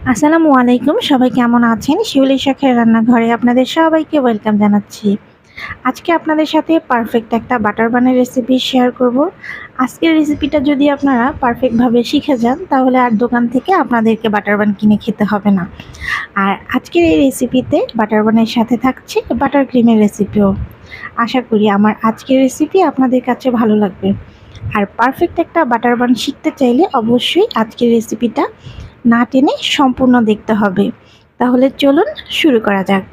আসসালামু আলাইকুম, সবাই কেমন আছেন? শিউলি শাখের রান্নাঘরে আপনাদের সবাইকে ওয়েলকাম জানাচ্ছি। আজকে আপনাদের সাথে পারফেক্ট একটা বাটার বানের রেসিপি শেয়ার করব। আজকের রেসিপিটা যদি আপনারা পারফেক্টভাবে শিখে যান, তাহলে আর দোকান থেকে আপনাদেরকে বাটার বান কিনে খেতে হবে না। আর আজকের এই রেসিপিতে বাটার বানের সাথে থাকছে বাটার ক্রিমের রেসিপিও আশা করি আমার আজকের রেসিপি আপনাদের কাছে ভালো লাগবে। আর পারফেক্ট একটা বাটার বান শিখতে চাইলে অবশ্যই আজকের রেসিপিটা না টেনে সম্পূর্ণ দেখতে হবে। তাহলে চলুন শুরু করা যাক।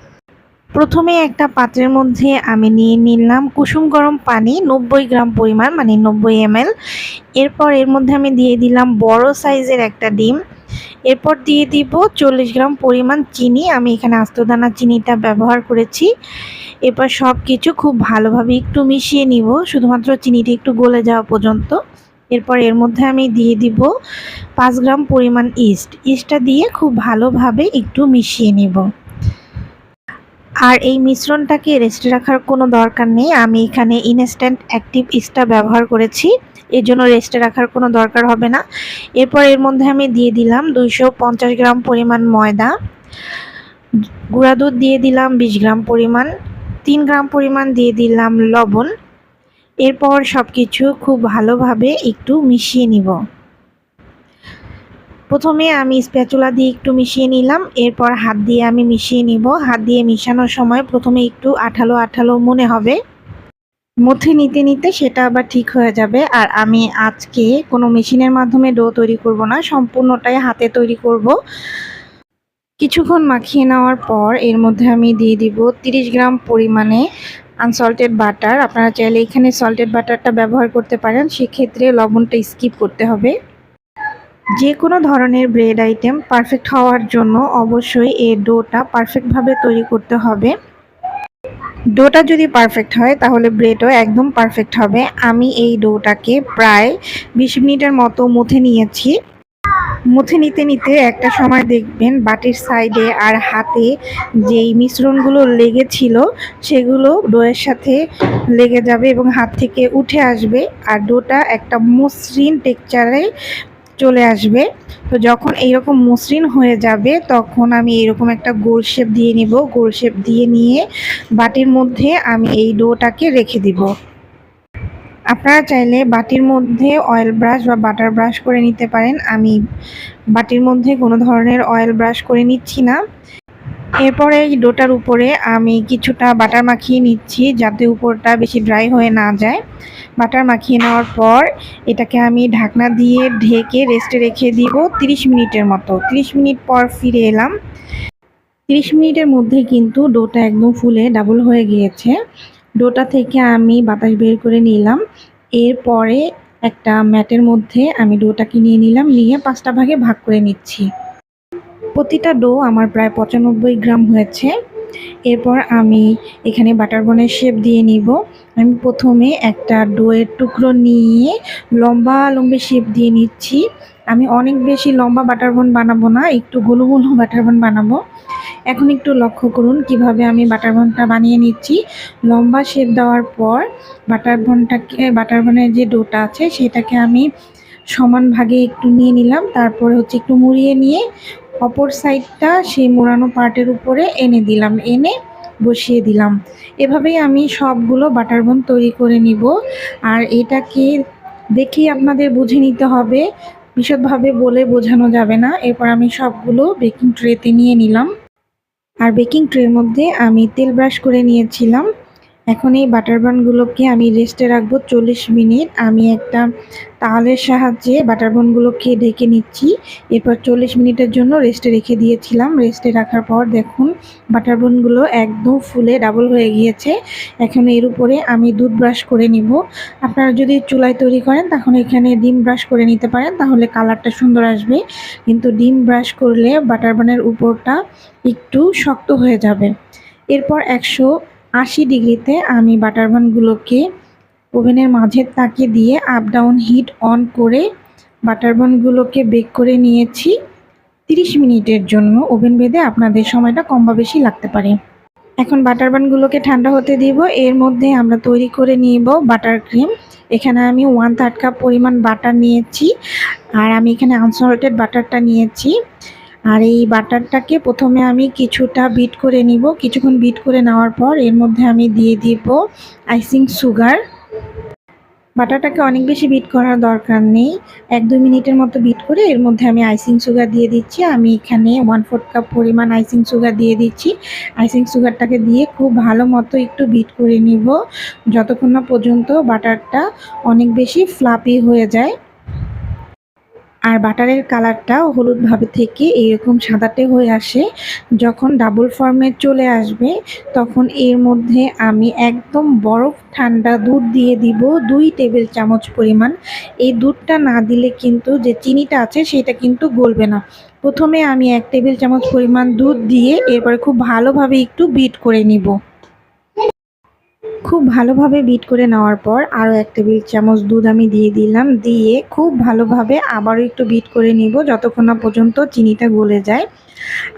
প্রথমে একটা পাত্রের মধ্যে আমি নিয়ে নিলাম কুসুম গরম পানি, নব্বই গ্রাম পরিমাণ মানে নব্বই এমএল। এরপর এর মধ্যে আমি দিয়ে দিলাম বড় সাইজের একটা ডিম। এরপর দিয়ে দিব চল্লিশ গ্রাম পরিমাণ চিনি। আমি এখানে আস্তদানা চিনিটা ব্যবহার করেছি। এরপর সব কিছু খুব ভালোভাবে একটু মিশিয়ে নিব, শুধুমাত্র চিনিটা একটু গলে যাওয়া পর্যন্ত। এরপর এর মধ্যে আমি দিয়ে দিব পাঁচ গ্রাম পরিমাণ ইস্ট। ইস্টটা দিয়ে খুব ভালোভাবে একটু মিশিয়ে নিব। আর এই মিশ্রণটাকে রেস্টে রাখার কোনো দরকার নেই। আমি এখানে ইনস্ট্যান্ট অ্যাক্টিভ ইস্টটা ব্যবহার করেছি। এর জন্য রেস্টে রাখার কোনো দরকার হবে না। এরপর এর মধ্যে আমি দিয়ে দিলাম দুইশো পঞ্চাশ গ্রাম পরিমাণ ময়দা। গুঁড়া দুধ দিয়ে দিলাম বিশ গ্রাম পরিমাণ। তিন গ্রাম পরিমাণ দিয়ে দিলাম লবণ। এরপর সব কিছু খুব ভালোভাবে একটু মিশিয়ে নিব। প্রথমে আমি স্প্যাচুলা দিয়ে একটু মিশিয়ে নিলাম, এরপর হাত দিয়ে আমি মিশিয়ে নিব। হাত দিয়ে মিশানোর সময় প্রথমে একটু আঠালো আঠালো মনে হবে। মধ্যে নিতে নিতে সেটা আবার ঠিক হয়ে যাবে। আর আমি আজকে কোনো মেশিনের মাধ্যমে ডো তৈরি করব না, সম্পূর্ণটাই হাতে তৈরি করব। কিছুক্ষণ মাখিয়ে নেওয়ার পর এর মধ্যে আমি দিয়ে দিব 30 গ্রাম পরিমাণে আনসল্টেড বাটার আপনারা চাইলে এখানে সল্টেড বাটারটা ব্যবহার করতে পারেন। সেক্ষেত্রে লবণটা স্কিপ করতে হবে। যে কোনো ধরনের ব্রেড আইটেম পারফেক্ট হওয়ার জন্য অবশ্যই এই ডোটা পারফেক্টভাবে তৈরি করতে হবে। ডোটা যদি পারফেক্ট হয়, তাহলে ব্রেডও একদম পারফেক্ট হবে। আমি এই ডোটাকে প্রায় বিশ মিনিটের মতো মুথে নিয়েছি। মুথে নিতে নিতে একটা সময় দেখবেন বাটির সাইডে আর হাতে যেই মিশ্রণগুলো লেগেছিল সেগুলো ডোয়ের সাথে লেগে যাবে এবং হাত থেকে উঠে আসবে আর ডোটা একটা মসৃণ টেক্সচারে চলে আসবে। তো যখন এইরকম মসৃণ হয়ে যাবে তখন আমি এরকম একটা গোল শেপ দিয়ে নিব। গোল শেপ দিয়ে নিয়ে বাটির মধ্যে আমি এই ডোটাকে রেখে দিব। আপনারা চাইলে বাটির মধ্যে অয়েল ব্রাশ বা বাটার ব্রাশ করে নিতে পারেন। আমি বাটির মধ্যে কোনো ধরনের অয়েল ব্রাশ করে নিচ্ছি না। এরপরে এই ডোটার উপরে আমি কিছুটা বাটার মাখিয়ে নিচ্ছি যাতে উপরটা বেশি ড্রাই হয়ে না যায়। বাটার মাখিয়ে নেওয়ার পর এটাকে আমি ঢাকনা দিয়ে ঢেকে রেস্টে রেখে দিব 30 মিনিটের মতো। 30 মিনিট পর ফিরে এলাম। 30 মিনিটের মধ্যে কিন্তু ডোটা একদম ফুলে ডাবল হয়ে গিয়েছে। ডোটা থেকে আমি বাতাস বের করে নিলাম। এরপরে একটা ম্যাটের মধ্যে আমি ডোটাকে নিয়ে নিলাম, নিয়ে পাঁচটা ভাগে ভাগ করে নিচ্ছি। প্রতিটা ডো আমার প্রায় পঁচানব্বই গ্রাম হয়েছে। এরপর আমি এখানে বাটার বনের শেপ দিয়ে নিব। আমি প্রথমে একটা ডোয়ের টুকরো নিয়ে লম্বা লম্বি শেপ দিয়ে নিচ্ছি। আমি অনেক বেশি লম্বা বাটার বন বানাবো না, একটু গুলো গুলো বাটার বন বানাবো। এখন একটু লক্ষ্য করুন কীভাবে আমি বাটার বনটা বানিয়ে নিচ্ছি। লম্বা শেপ দেওয়ার পর বাটার বনটাকে, বাটার বনের যে ডোটা আছে সেটাকে আমি সমান ভাগে একটু নিয়ে নিলাম। তারপরে হচ্ছে একটু মুড়িয়ে নিয়ে অপর সাইডটা সেই মোড়ানো পার্টের উপরে এনে দিলাম, এনে বসিয়ে দিলাম। এভাবেই আমি সবগুলো বাটার বন তৈরি করে নিব। আর এটাকে দেখেই আপনাদের বুঝে নিতে হবে বিশদভাবে বলে বোঝানো যাবে না। এরপর আমি সবগুলো বেকিং ট্রেতে নিয়ে নিলাম। আর বেকিং ট্রের মধ্যে আমি তেল ব্রাশ করে নিয়েছিলাম। এখন এই বাটার বানগুলোকে আমি রেস্টে রাখব চল্লিশ মিনিট। আমি একটা তালের সাহায্যে বাটার বানগুলোকে ঢেকে নিচ্ছি। এরপর চল্লিশ মিনিটের জন্য রেস্টে রেখে দিয়েছিলাম। রেস্টে রাখার পর দেখুন বাটার বানগুলো একদম ফুলে ডাবল হয়ে গিয়েছে। এখন এর উপরে আমি দুধ ব্রাশ করে নিব। আপনারা যদি চুলায় তৈরি করেন তখন এখানে ডিম ব্রাশ করে নিতে পারেন, তাহলে কালারটা সুন্দর আসবে। কিন্তু ডিম ব্রাশ করলে বাটার বানের উপরটা একটু শক্ত হয়ে যাবে। এরপর একশো আশি ডিগ্রিতে আমি বাটার বানগুলোকে ওভেনের মাঝের তাকে দিয়ে আপ ডাউন হিট অন করে বাটার বানগুলোকে বেক করে নিয়েছি। 30 মিনিটের জন্য ওভেন বেঁধে আপনাদের সময়টা কম বা বেশি লাগতে পারে। এখন বাটার বানগুলোকে ঠান্ডা হতে দিব। এর মধ্যে আমরা তৈরি করে নিব বাটার ক্রিম। এখানে আমি ওয়ান থার্ড কাপ পরিমাণ বাটার নিয়েছি। আর আমি এখানে আনসল্টেড বাটারটা নিয়েছি। আর এই বাটারটাকে প্রথমে আমি কিছুটা বিট করে নিব। কিছুক্ষণ বিট করে নেওয়ার পর এর মধ্যে আমি দিয়ে দিব আইসিং সুগার। বাটারটাকে অনেক বেশি বিট করার দরকার নেই। এক দুই মিনিটের মতো বিট করে এর মধ্যে আমি আইসিং সুগার দিয়ে দিচ্ছি। আমি এখানে ওয়ান ফোর্থ কাপ পরিমাণ আইসিং সুগার দিয়ে দিচ্ছি। আইসিং সুগারটাকে দিয়ে খুব ভালো মতো একটু বিট করে নিব। যতক্ষণ না পর্যন্ত বাটারটা অনেক বেশি ফ্লাপি হয়ে যায়। আর বাটারের কালারটা হলুদভাবে থেকে এইরকম সাদাটে হয়ে আসে। যখন ডাবল ফর্মে চলে আসবে, তখন এর মধ্যে আমি একদম বরফ ঠান্ডা দুধ দিয়ে দিব দুই টেবিল চামচ পরিমাণ। এই দুধটা না দিলে কিন্তু যে চিনিটা আছে সেটা কিন্তু গলবে না। প্রথমে আমি এক টেবিল চামচ পরিমাণ দুধ দিয়ে এরপরে খুব ভালোভাবে একটু বিট করে নিব। খুব ভালোভাবে বিট করে নেওয়ার পর আরও এক টেবিল চামচ দুধ আমি দিয়ে দিলাম, দিয়ে খুব ভালোভাবে আবারও একটু বিট করে নিব যতক্ষণ না পর্যন্ত চিনিটা গলে যায়।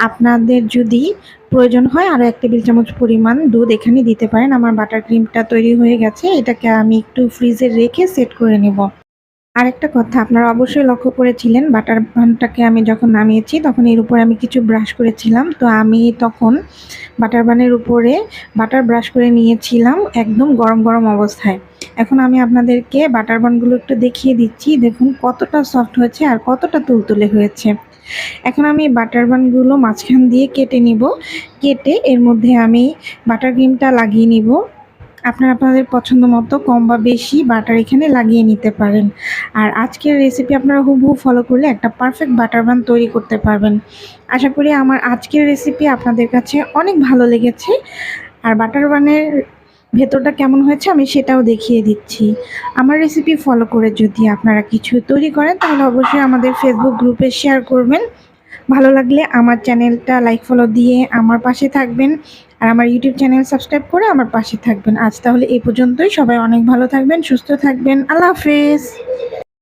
আপনাদের যদি প্রয়োজন হয় আরও এক টেবিল চামচ পরিমাণ দুধ এখানে দিতে পারেন, আমার বাটার ক্রিমটা তৈরি হয়ে গেছে, এটাকে আমি একটু ফ্রিজে রেখে সেট করে নেব। আরেকটা কথা, আপনারা অবশ্যই লক্ষ্য করেছিলেন বাটার বানটাকে আমি যখন নামিয়েছি, তখন এর উপরে আমি কিছু ব্রাশ করেছিলাম। তো আমি তখন বাটার বানের উপরে বাটার ব্রাশ করে নিয়েছিলাম একদম গরম গরম অবস্থায়। এখন আমি আপনাদেরকে বাটার বানগুলো একটু দেখিয়ে দিচ্ছি। দেখুন কতটা সফট হয়েছে আর কতটা তুলতুলে হয়েছে। এখন আমি বাটার বানগুলো মাঝখান দিয়ে কেটে নিব। কেটে এর মধ্যে আমি বাটার ক্রিমটা লাগিয়ে নিব। আপনারা আপনাদের পছন্দ মতো কম বা বেশি বাটার এখানে লাগিয়ে নিতে পারেন। আর আজকের রেসিপি আপনারা হুবহু ফলো করলে একটা পারফেক্ট বাটার বান তৈরি করতে পারবেন। আশা করি আমার আজকের রেসিপি আপনাদের কাছে অনেক ভালো লেগেছে। আর বাটার বানের ভেতরটা কেমন হয়েছে আমি সেটাও দেখিয়ে দিচ্ছি। আমার রেসিপি ফলো করে যদি আপনারা কিছু তৈরি করেন তাহলে অবশ্যই আমাদের ফেসবুক গ্রুপে শেয়ার করবেন। ভালো লাগলে আমার চ্যানেলটা লাইক ফলো দিয়ে আমার পাশে থাকবেন। আর আমার ইউটিউব চ্যানেল সাবস্ক্রাইব করে আমার পাশে থাকবেন। আজ তাহলে এই পর্যন্তই। সবাই অনেক ভালো থাকবেন, সুস্থ থাকবেন। আল্লাহ হাফেজ।